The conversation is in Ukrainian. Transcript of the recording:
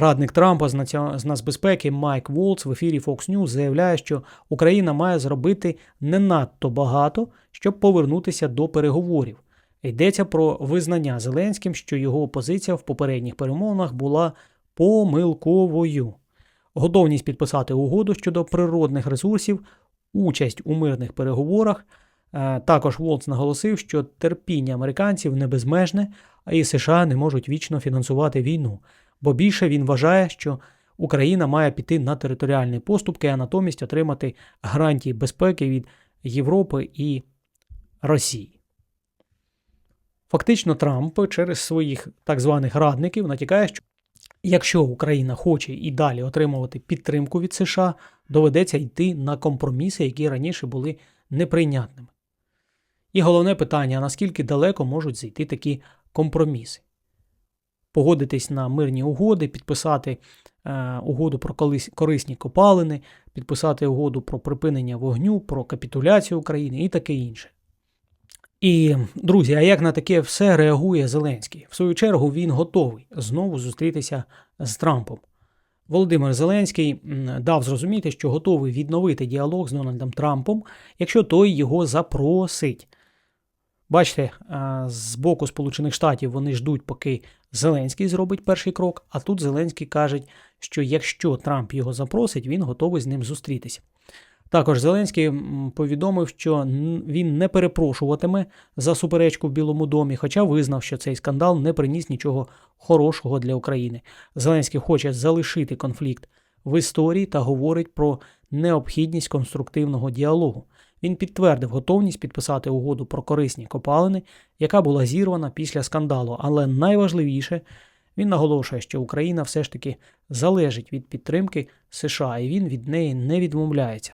Радник Трампа з нацбезпеки Майк Волц в ефірі Fox News заявляє, що Україна має зробити не надто багато, щоб повернутися до переговорів. Йдеться про визнання Зеленським, що його позиція в попередніх перемовинах була помилковою. Готовність підписати угоду щодо природних ресурсів, участь у мирних переговорах. Е, Також Волц наголосив, що терпіння американців не безмежне, а і США не можуть вічно фінансувати війну. Бо більше він вважає, що Україна має піти на територіальні поступки, а натомість отримати гарантії безпеки від Європи і Росії. Фактично, Трамп через своїх так званих радників натякає, що якщо Україна хоче і далі отримувати підтримку від США, доведеться йти на компроміси, які раніше були неприйнятними. І головне питання: наскільки далеко можуть зайти такі компроміси? Погодитись на мирні угоди, підписати е, угоду про корисні копалини, підписати угоду про припинення вогню, про капітуляцію України і таке інше. І, друзі, а як на таке все реагує Зеленський? В свою чергу він готовий знову зустрітися з Трампом. Володимир Зеленський дав зрозуміти, що готовий відновити діалог з Дональдом Трампом, якщо той його запросить. Бачите, з боку Сполучених Штатів вони ждуть, поки Зеленський зробить перший крок, а тут Зеленський каже, що якщо Трамп його запросить, він готовий з ним зустрітися. Також Зеленський повідомив, що він не перепрошуватиме за суперечку в Білому домі, хоча визнав, що цей скандал не приніс нічого хорошого для України. Зеленський хоче залишити конфлікт в історії та говорить про необхідність конструктивного діалогу. Він підтвердив готовність підписати угоду про корисні копалини, яка була зірвана після скандалу. Але найважливіше, він наголошує, що Україна все ж таки залежить від підтримки США, і він від неї не відмовляється.